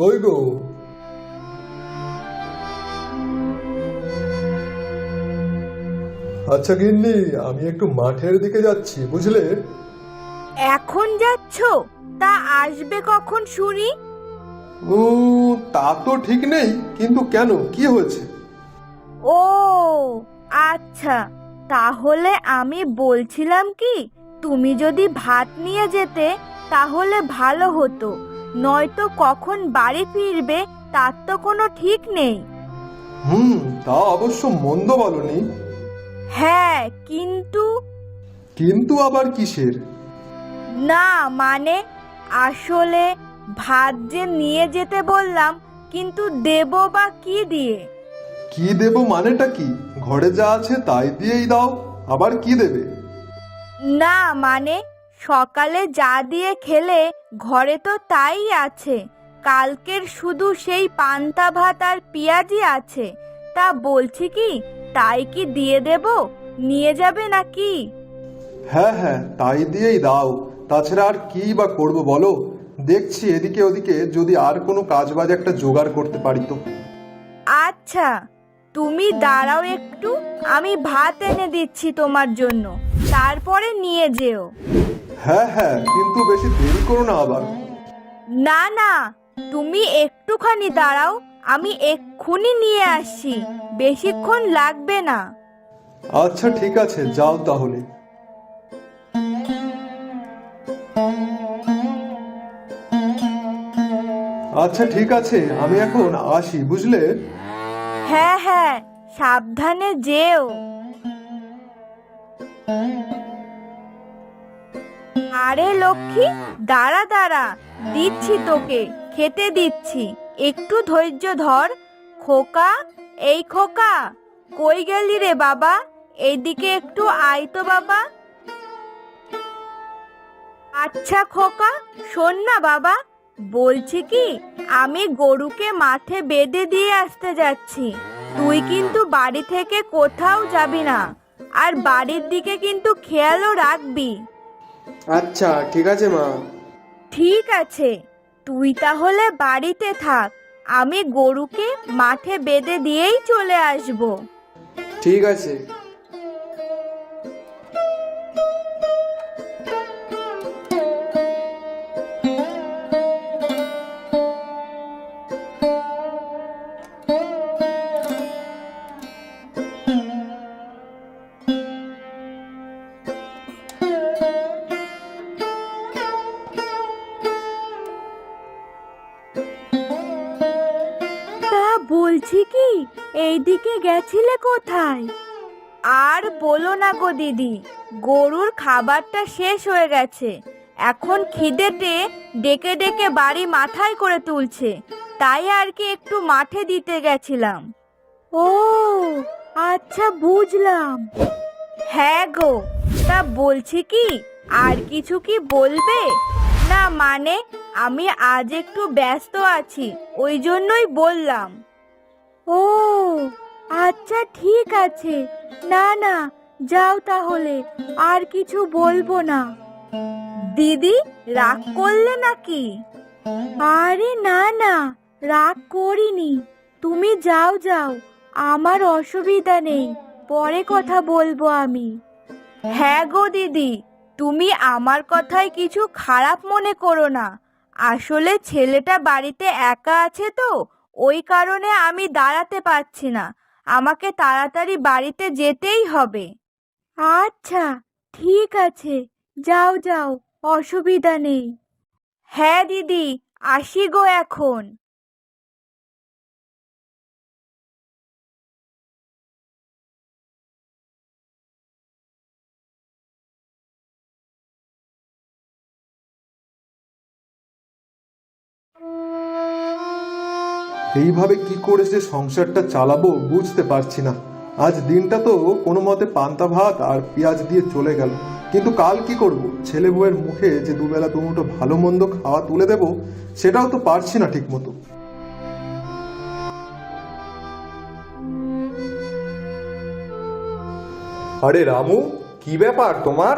কই গো আচ্ছা গিন্নি আমি একটু মাঠের দিকে যাচ্ছি বুঝলে? এখন যাচ্ছ? তা আসবে কখন শুনি? ও তা তো ঠিক নেই কিন্তু কেন? কি হয়েছে? ও আচ্ছা তাহলে আমি বলছিলাম কি তুমি যদি ভাত নিয়ে যেতে তাহলে ভালো হতো। নয়তো কখন বাড়ি ফিরবে তার তো কোনো ঠিক নেই। হুম তা অবশ্য মন্দ বলনি। হ্যাঁ কিন্তু কিন্তু আবার কিসের? না মানে আসলে ভাত যে নিয়ে যেতে বললাম কিন্তু দেব বা কি দিয়ে? কি দেব মানেটা কি? ঘরে যা আছে তাই দিয়েই দাও আবার কি দেবে? না মানে সকালে যা দিয়ে খেলে ঘরে তো তাই আছে। কালকের শুধু সেই পান্তা ভাত আর পেঁয়াজি আছে। তা বলছি কি তাই কি দিয়ে দেব? নিয়ে যাবে নাকি? হ্যাঁ হ্যাঁ তাই দিয়েই দাও। তাছাড়া আর কি বা করব বলো? দেখছি এদিকে ওদিকে যদি আর কোনো কাজ বাজ একটা জোগাড় করতে পারি তো আচ্ছা তুমি দাঁড়াও একটু আমি ভাত এনে দিচ্ছি তোমার জন্য। তারপরে নিয়ে যেও। হ্যাঁ হ্যাঁ কিন্তু বেশি দেরি করো না আবার। না না তুমি একটুখানি দাঁড়াও আমি এক্ষুনি নিয়ে আসছি বেশিক্ষণ লাগবে না। আচ্ছা ঠিক আছে যাও তাহলে। আচ্ছা ঠিক আছে আমি এখন আসি বুঝলে? হ্যাঁ হ্যাঁ সাবধানে যেও। আরে লক্ষ্মী, দাঁড়া দাঁড়া, দিচ্ছি তোকে, খেতে দিচ্ছি। একটু ধৈর্য ধর। খোকা, এই খোকা, কই গেলি রে বাবা? এইদিকে একটু আয় তো বাবা। আচ্ছা খোকা, শোন না বাবা বলছি কি আমি গরুকে মাঠে বেঁধে দিয়ে আসতে যাচ্ছি। তুই কিন্তু বাড়ি থেকে কোথাও যাবি না আর বাড়ির দিকে কিন্তু খেয়ালও রাখবি। আচ্ছা ঠিক আছে মা। ঠিক আছে তুই তাহলে বাড়িতে থাক আমি গরুকে মাঠে বেঁধে দিয়েই চলে আসব। ঠিক আছে। এইদিকে গেছিলে কোথায়? আর বলো না গো দিদি, গরুর খাবারটা শেষ হয়ে গেছে। এখন খিদেতে ডেকে ডেকে বাড়ি মাথায় করে তুলছে। তাই আর কি একটু মাঠে দিতে গেছিলাম। ও আচ্ছা বুঝলাম। হ্যাঁ গো, তা বলছি কি, আর কিছু কি বলবে? না মানে আমি আজ একটু ব্যস্ত আছি, ওই জন্যই বললাম। ও আচ্ছা ঠিক আছে। না না, যাও তাহলে, আর কিছু বলব না। দিদি, রাগ করলে নাকি? আরে, না না, রাগ করিনি। তুমি যাও যাও, আমার অসুবিধা নেই, পরে কথা বলব আমি। হ্যাঁ গো দিদি, তুমি আমার কথায় কিছু খারাপ মনে করো না। আসলে ছেলেটা বাড়িতে একা আছে তো ওই কারণে আমি দাঁড়াতে পারছি না। আমাকে তাড়াতাড়ি বাড়িতে যেতেই হবে। আচ্ছা ঠিক আছে। যাও যাও অসুবিধা নেই। হ্যাঁ দিদি আসি গো এখন। এইভাবে কি করে যে সংসারটা চালাবো বুঝতে পারছি না। আজ দিনটা তো কোনো মতে পান্তা ভাত আর পেঁয়াজ দিয়ে চলে গেল। কিন্তু কাল কি করব? ছেলে বউয়ের মুখে যে দুবেলা দুমুটো ভালো মন্দ খাওয়া তুলে দেব, সেটাও তো পারছি না ঠিক মতো আরে রামু, কি ব্যাপার তোমার?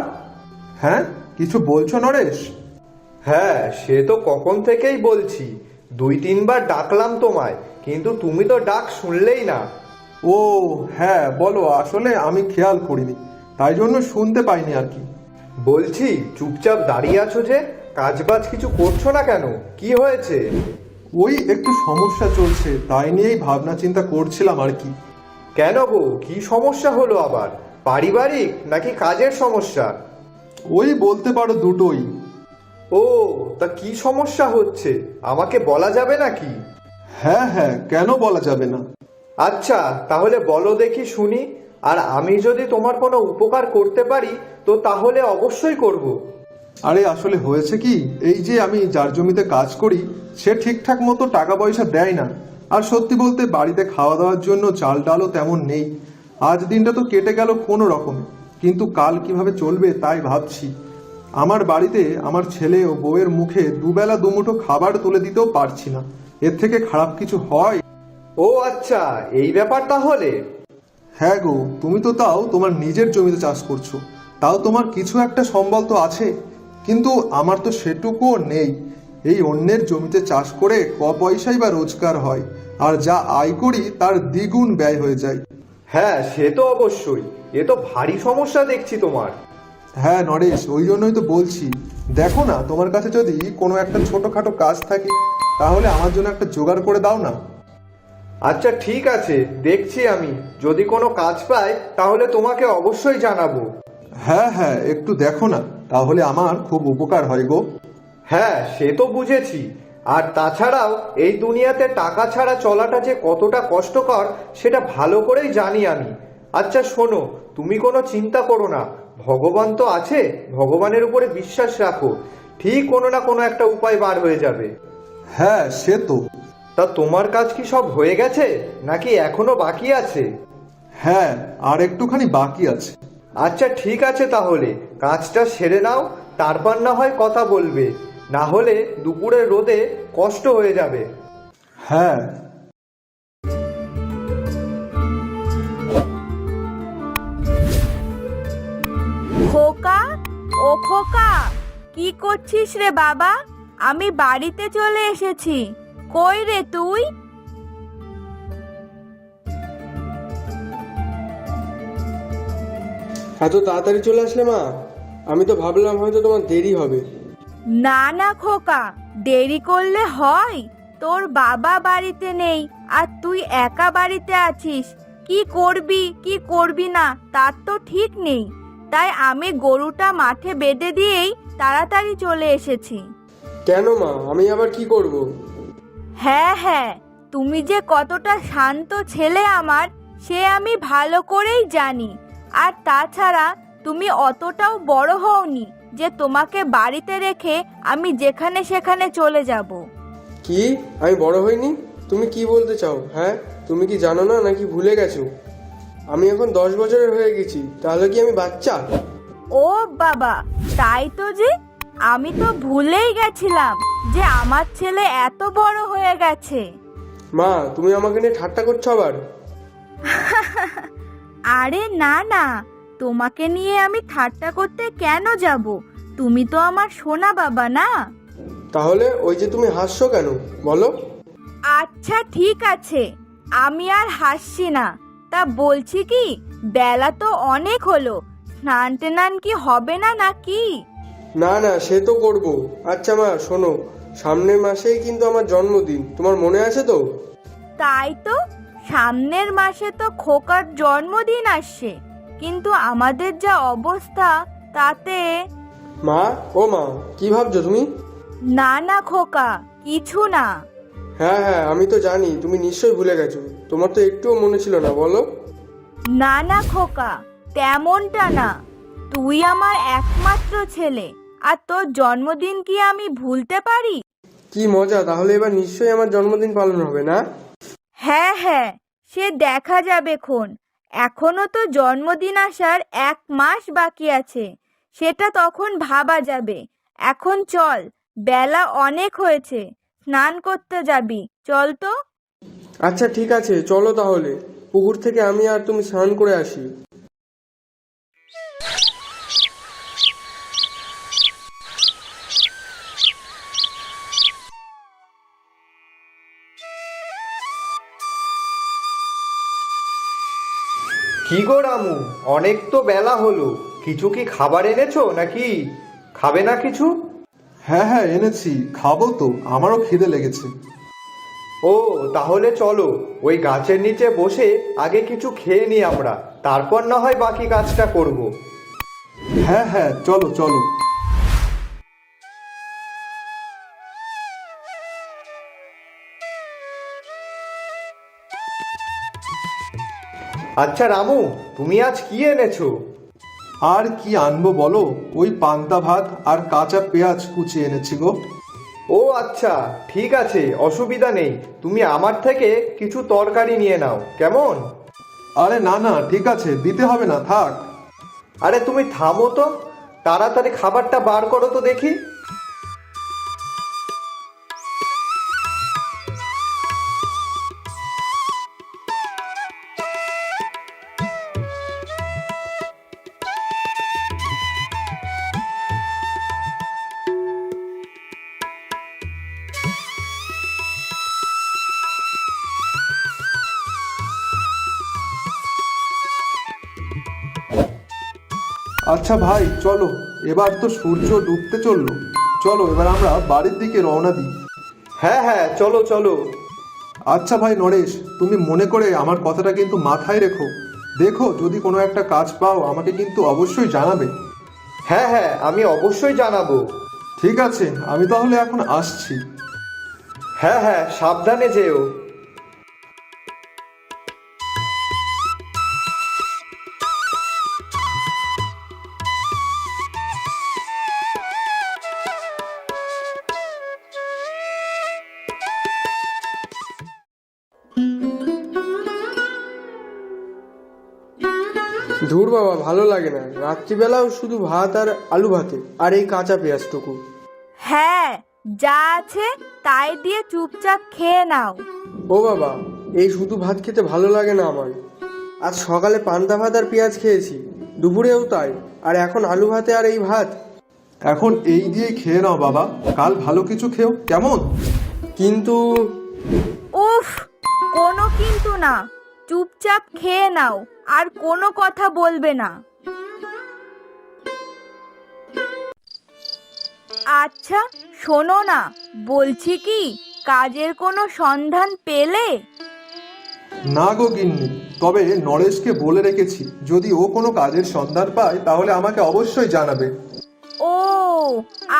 হ্যাঁ কিছু বলছো নরেশ? হ্যাঁ সে তো কখন থেকেই বলছি। দুই তিনবার ডাকলাম তোমায় কিন্তু তুমি তো ডাক শুনলেই না। ও হ্যাঁ বলো আসলে আমি খেয়াল করিনি তাই জন্য শুনতে পাইনি আর কি। বলছি চুপচাপ দাঁড়িয়ে আছো যে কাজবাজ কিছু করছ না কেন? কি হয়েছে? ওই একটু সমস্যা চলছে তাই নিয়েই ভাবনা চিন্তা করছিলাম আর কি। কেন গো? কি সমস্যা হলো আবার? পারিবারিক নাকি কাজের সমস্যা? ওই বলতে পারো দুটোই ও তা কি সমস্যা হচ্ছে? আমাকে বলা যাবে নাকি? হ্যাঁ হ্যাঁ কেন বলা যাবে না? আচ্ছা তাহলে বলো দেখি শুনি। আর আমি যদি তোমার কোনো উপকার করতে পারি তো তাহলে অবশ্যই করব। আরে আসলে হয়েছে কি? এই যে আমি যার জমিতে কাজ করি সে ঠিকঠাক মতো টাকা পয়সা দেয় না। আর সত্যি বলতে বাড়িতে খাওয়া দাওয়ার জন্য চাল ডালও তেমন নেই। আজ দিনটা তো কেটে গেল কোনো রকমে কিন্তু কাল কীভাবে চলবে তাই ভাবছি। আমার বাড়িতে আমার ছেলে ও বউয়ের মুখে দুবেলা দুমুঠো খাবার তুলে দিতেও পারছি না। এর থেকে খারাপ কিছু হয়? ও আচ্ছা এই ব্যাপার তাহলে। হ্যাঁ গো তুমি তো তাও তোমার নিজের জমিতে চাষ করছ। তাও তোমার কিছু একটা সম্বল তো আছে। কিন্তু আমার তো সেটুকুও নেই। এই অন্যের জমিতে চাষ করে ক পয়সাই বা রোজগার হয় আর যা আয় করি তার দ্বিগুণ ব্যয় হয়ে যায়। হ্যাঁ সে তো অবশ্যই। এ তো ভারী সমস্যা দেখছি তোমার। হ্যাঁ নরেশ ওই জন্যই তো বলছি। দেখো না তোমার কাছে যদি কোনো একটা ছোটখাটো কাজ থাকে তাহলে আমার জন্য একটা জোগাড় করে দাও না। আচ্ছা ঠিক আছে দেখছি আমি। যদি কোনো কাজ পাই তাহলে তোমাকে অবশ্যই জানাব। হ্যাঁ হ্যাঁ একটু দেখো না তাহলে আমার খুব উপকার হয় গো। হ্যাঁ সে তো বুঝেছি। আর তাছাড়াও এই দুনিয়াতে টাকা ছাড়া চলাটা যে কতটা কষ্টকর সেটা ভালো করেই জানি আমি। আচ্ছা শোনো তুমি কোনো চিন্তা করো না। ভগবান তো আছে ভগবানের উপরে বিশ্বাস রাখো। ঠিক কোনো না কোনো একটা উপায় বার হয়ে যাবে। হ্যাঁ সে তো। তা তোমার কাজ কি সব হয়ে গেছে নাকি এখনও বাকি আছে? হ্যাঁ আর একটুখানি বাকি আছে। আচ্ছা ঠিক আছে তাহলে কাজটা সেরে নাও তারপর না হয় কথা বলবে। না হলে দুপুরের রোদে কষ্ট হয়ে যাবে। হ্যাঁ খোকা? ও খোকা কি করছিস রে বাবা? আমি বাড়িতে চলে এসেছি। কই রে তুই? এত তাড়াতাড়ি চলে আসলে মা? আমি তো ভাবলাম হয়তো তোমার দেরি হবে। না না খোকা দেরি করলে হয়। তোর বাবা বাড়িতে নেই আর তুই একা বাড়িতে আছিস। কি করবি কি করবি না তার তো ঠিক নেই। তাই আমি গরুটা মাঠে বেঁধে দিয়েই তাড়াতাড়ি চলে এসেছি। কেন মা? আমি আবার কি করব? হ্যাঁ হ্যাঁ তুমি যে কতটা শান্ত ছেলে আমার সে আমি ভালো করেই জানি। আর তাছাড়া তুমি অতটাও বড় হওনি যে তোমাকে বাড়িতে রেখে আমি যেখানে সেখানে চলে যাব। কি? আমি বড় হইনি? তুমি কি বলতে চাও? হ্যাঁ? তুমি কি জানো না নাকি ভুলে গেছো? আমি এখন দশ বছরের হয়ে গেছি তাহলে কি আমি বাচ্চা? ও বাবা তাই তো যে আমি তো ভুলেই গেছিলাম যে আমার ছেলে এত বড় হয়ে গেছে। মা তুমি আমাকে নিয়ে ঠাট্টা করছ আবার? আরে না না তোমাকে নিয়ে আমি ঠাট্টা করতে কেন যাব? তুমি তো আমার সোনা বাবা না? তাহলে ওই যে তুমি হাসছো কেন? বলো। আচ্ছা ঠিক আছে আমি আর হাসছি না। তা বলছি কি বেলা তো অনেক হলো স্নান টেনান কি হবে না নাকি? না না সে তো করব। আচ্ছা মা শোনো সামনের মাসেই কিন্তু আমার জন্মদিন তোমার মনে আছে তো? তাই তো সামনের মাসে তো খোকার জন্মদিন আসছে কিন্তু আমাদের যা অবস্থা তাতে মা ও মা কি ভাবছ তুমি? না না খোকা কিছু না। হ্যাঁ হ্যাঁ আমি তো জানি তুমি নিশ্চয়ই ভুলে গেছো। তোমার তো একটুও মনে ছিল না বলো। না না খোকা তেমনটা না। তুই আমার একমাত্র ছেলে আর তোর জন্মদিন কি আমি ভুলতে পারি? কি মজা তাহলে এবার নিশ্চয়ই আমার জন্মদিন পালন হবে না? হ্যাঁ হ্যাঁ সে দেখা যাবে খন। এখনও তো জন্মদিন আসার এক মাস বাকি আছে সেটা তখন ভাবা যাবে। এখন চল বেলা অনেক হয়েছে স্নান করতে যাবি চল তো। আচ্ছা ঠিক আছে চলো তাহলে। পুকুর থেকে আমি আর তুমি স্নান করে আসি। কি গো রামু অনেক তো বেলা হলো। কিছু কি খাবার এনেছো নাকি? খাবে না কিছু? হ্যাঁ হ্যাঁ এনেছি। খাব তো আমারও খিদে লেগেছে। ও, তাহলে চলো, ওই গাছের নিচে বসে আগে কিছু খেয়ে নি আমরা, তারপর না হয় বাকি কাজটা করব। হ্যাঁ হ্যাঁ চলো চলো। আচ্ছা রামু, তুমি আজ কি এনেছো? আর কি আনব বলো? ওই পান্তা ভাত আর কাঁচা পেঁয়াজ কুচিয়ে এনেছি গো। ও আচ্ছা ঠিক আছে অসুবিধা নেই। তুমি আমার থেকে কিছু তরকারি নিয়ে নাও কেমন? আরে না না ঠিক আছে দিতে হবে না থাক। আরে তুমি থামো তো তাড়াতাড়ি খাবারটা বার করো তো দেখি। আচ্ছা ভাই চলো। এবার তো সূর্য ডুবতে চলল। চলো এবার আমরা বাড়ির দিকে রওনা দিই। হ্যাঁ হ্যাঁ চলো চলো। আচ্ছা ভাই নরেশ তুমি মনে করে আমার কথাটা কিন্তু মাথায় রেখো। দেখো যদি কোনো একটা কাজ পাও আমাকে কিন্তু অবশ্যই জানাবে। হ্যাঁ হ্যাঁ আমি অবশ্যই জানাব। ঠিক আছে আমি তাহলে এখন আসছি। হ্যাঁ হ্যাঁ সাবধানে যেও। বাবা ভালো লাগে না। রাত্রিবেলাও শুধু ভাত আর আলু ভাতে আর এই কাঁচা পেঁয়াজটুকু। হ্যাঁ যা আছে তাই দিয়ে চুপচাপ খেয়ে নাও। ও বাবা এই শুধু ভাত খেতে ভালো লাগে না আমার আজ সকালে পান্তা ভাত আর পেঁয়াজ খেয়েছি দুপুরেও তাই আর এখন আলু ভাতে আর এই ভাত। এখন এই দিয়ে খেয়ে নাও বাবা কাল ভালো কিছু খেও কেমন? কিন্তু উফ কোনো কিন্তু না। চুপচাপ খেয়ে নাও আর কোনো কথা বলবে না। আচ্ছা শোনো না বলছি কি কাজের কোনো সন্ধান পেলে? না গো গিন্নি তবে নরেশকে বলে রেখেছি যদি ও কোনো কাজের সন্ধান পায় তাহলে আমাকে অবশ্যই জানাবে। ও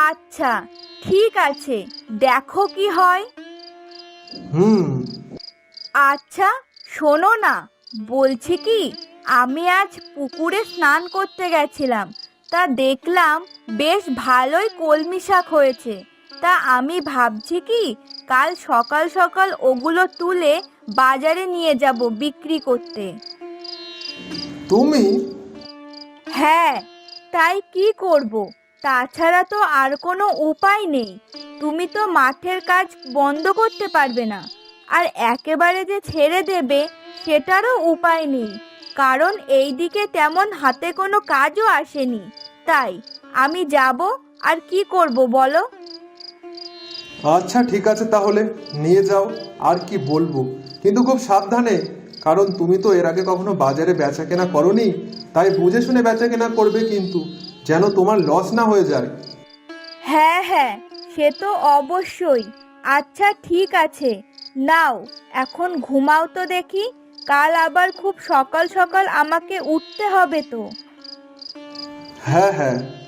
আচ্ছা ঠিক আছে দেখো কি হয়। হুম। আচ্ছা শোনো না বলছি কি আমি আজ পুকুরে স্নান করতে গেছিলাম। তা দেখলাম বেশ ভালোই কলমি শাক হয়েছে। তা আমি ভাবছি কি কাল সকাল সকাল ওগুলো তুলে বাজারে নিয়ে যাব বিক্রি করতে। তুমি? হ্যাঁ তাই কি করব? তাছাড়া তো আর কোনো উপায় নেই। তুমি তো মাঠের কাজ বন্ধ করতে পারবে না। আর একেবারে যে ছেড়ে দেবে সেটারও উপায় নেই। কারণ এই দিকে তেমন হাতে কোনো কাজও আসেনি। তাই আমি যাব আর কি করব বলো? আচ্ছা ঠিক আছে তাহলে নিয়ে যাও আর কি বলব। কিন্তু খুব সাবধানে কারণ তুমি তো এর আগে কখনো বাজারে বেচা কেনা করনি তাই বুঝে শুনে বেচা কেনা করবে কিন্তু যেন তোমার লস না হয়ে যায়। হ্যাঁ হ্যাঁ সে তো অবশ্যই। আচ্ছা ঠিক আছে। নাও, এখন ঘুমাও তো দেখি, কাল আবার খুব সকাল সকাল আমাকে উঠতে হবে তো। হ্যাঁ হ্যাঁ।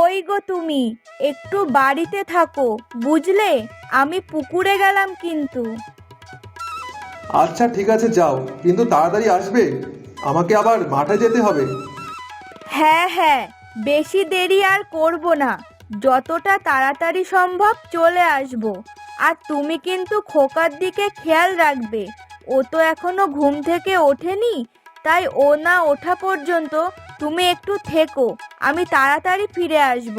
কই গো তুমি? একটু বাড়িতে থাকো বুঝলে? আমি পুকুরে গেলাম কিন্তু। আচ্ছা ঠিক আছে যাও। কিন্তু তাড়াতাড়ি আসবে। আমাকে আবার মাঠে যেতে হবে। হ্যাঁ হ্যাঁ বেশি দেরি আর করব না। যতটা তাড়াতাড়ি সম্ভব চলে আসব। আর তুমি কিন্তু খোকার দিকে খেয়াল রাখবে। ও তো এখনও ঘুম থেকে ওঠেনি তাই ও না ওঠা পর্যন্ত তুমি একটু থেকো আমি তাড়াতাড়ি ফিরে আসব।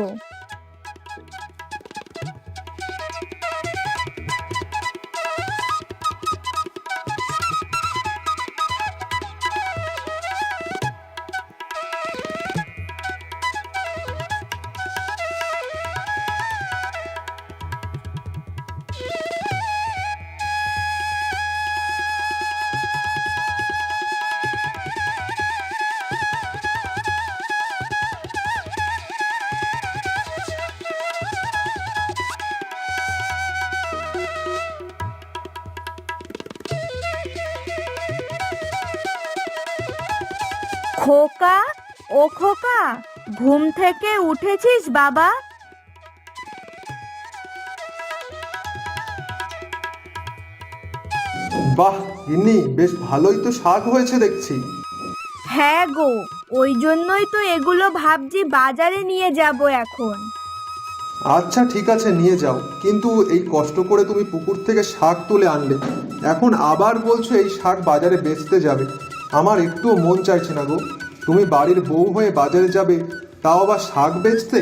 ও খোকা ঘুম থেকে উঠেছিস বাবা? বাহ গিন্নি বেশ ভালোই তো শাক হয়েছে দেখছি। হ্যাঁ গো ওই জন্যই তো এগুলো ভাবছি বাজারে নিয়ে যাব এখন। আচ্ছা ঠিক আছে নিয়ে যাও। কিন্তু এই কষ্ট করে তুমি পুকুর থেকে শাক তুলে আনলে। এখন আবার বলছো এই শাক বাজারে বেচতে যাবে। আমার একটুও মন চাইছে না গো। তুমি বাড়ির বউ হয়ে বাজারে যাবে তাও আবার শাক বেচতে?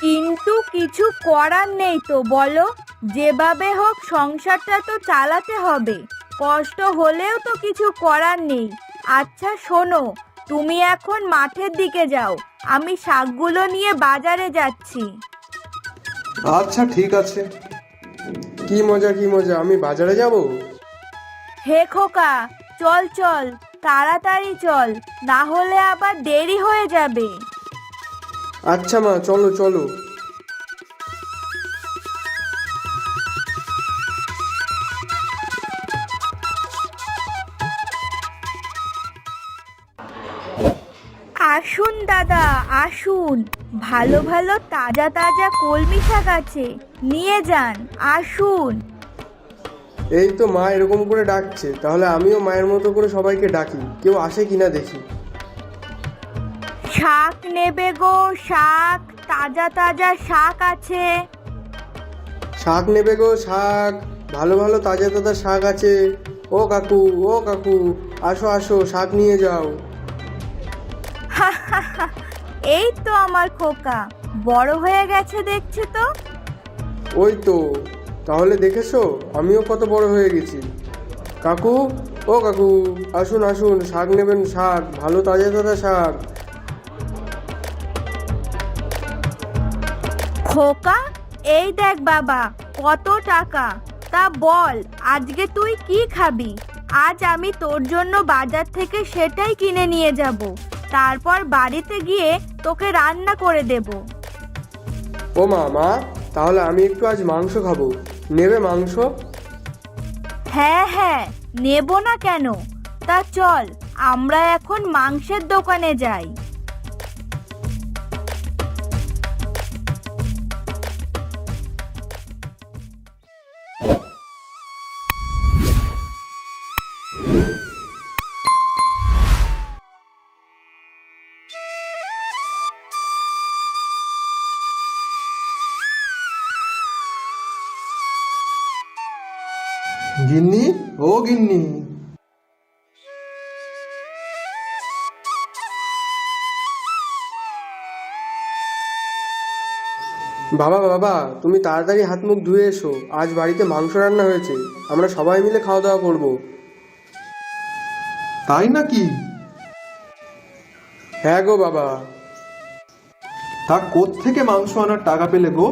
কিন্তু কিছু করার নেই তো বলো। যেভাবে হোক সংসারটা তো চালাতে হবে। কষ্ট হলেও তো কিছু করার নেই। আচ্ছা শোনো তুমি এখন মাঠের দিকে যাও। আমি শাকগুলো নিয়ে বাজারে যাচ্ছি। আচ্ছা ঠিক আছে। কি মজা কি মজা আমি বাজারে যাব? হে খোকা চল চল। তাড়াতাড়ি চল না হলে আবার দেরি হয়ে যাবে। আচ্ছা মা চলো চলো। আসুন দাদা আসুন। ভালো ভালো তাজা তাজা কলমি শাক আছে নিয়ে যান আসুন। এই তো মা এরকম করে ডাকছে তাহলে আমিও মায়ের মতো করে সবাইকে ডাকি কেউ আসে কিনা দেখি। শাক নেবে গো শাক তাজা তাজা শাক আছে। শাক নেবে গো শাক ভালো ভালো তাজা তাজা শাক আছে। ও কাকু ও কাকু আসো আসো শাক নিয়ে যাও। এই তো আমার খোকা বড় হয়ে গেছে দেখছি তো। ওই তো। তাহলে দেখেছ আমিও কত বড় হয়ে গেছি। কাকু ও কাকু আসুন আসুন শাক নেবেন শাক ভালো তাজা তাজা শাক। খোকা এই দেখ বাবা কত টাকা। তা বল আজকে তুই কি খাবি? আজ আমি তোর জন্য বাজার থেকে সেটাই কিনে নিয়ে যাব। তারপর বাড়িতে গিয়ে তোকে রান্না করে দেব। ও মা মা তাহলে আমি একটু আজ মাংস খাব। নেবে মাংস? হ্যাঁ হ্যাঁ নেব না কেন? তা চল আমরা এখন মাংসের দোকানে যাই। গিন্নি, ও গিন্নি। বাবা বাবা, তুমি তাড়াতাড়ি হাত মুখ ধুয়ে এসো। আজ বাড়িতে মাংস রান্না হয়েছে। আমরা সবাই মিলে খাওয়া দাওয়া করব। তাই নাকি? হ্যাঁ গো বাবা। তা থেকে মাংস আনার টাকা পেলে গো?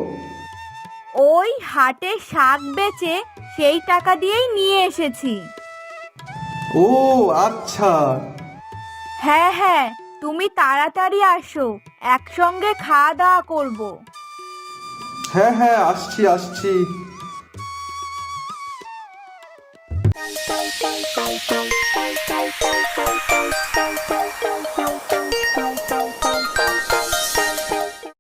ওই হাটে শাক বেচে সেই টাকা দিয়েই নিয়ে এসেছি। ও আচ্ছা। হ্যাঁ হ্যাঁ তুমি তাড়াতাড়ি আসো একসঙ্গে খাওয়া দাওয়া করব। হ্যাঁ হ্যাঁ আসছি আসছি।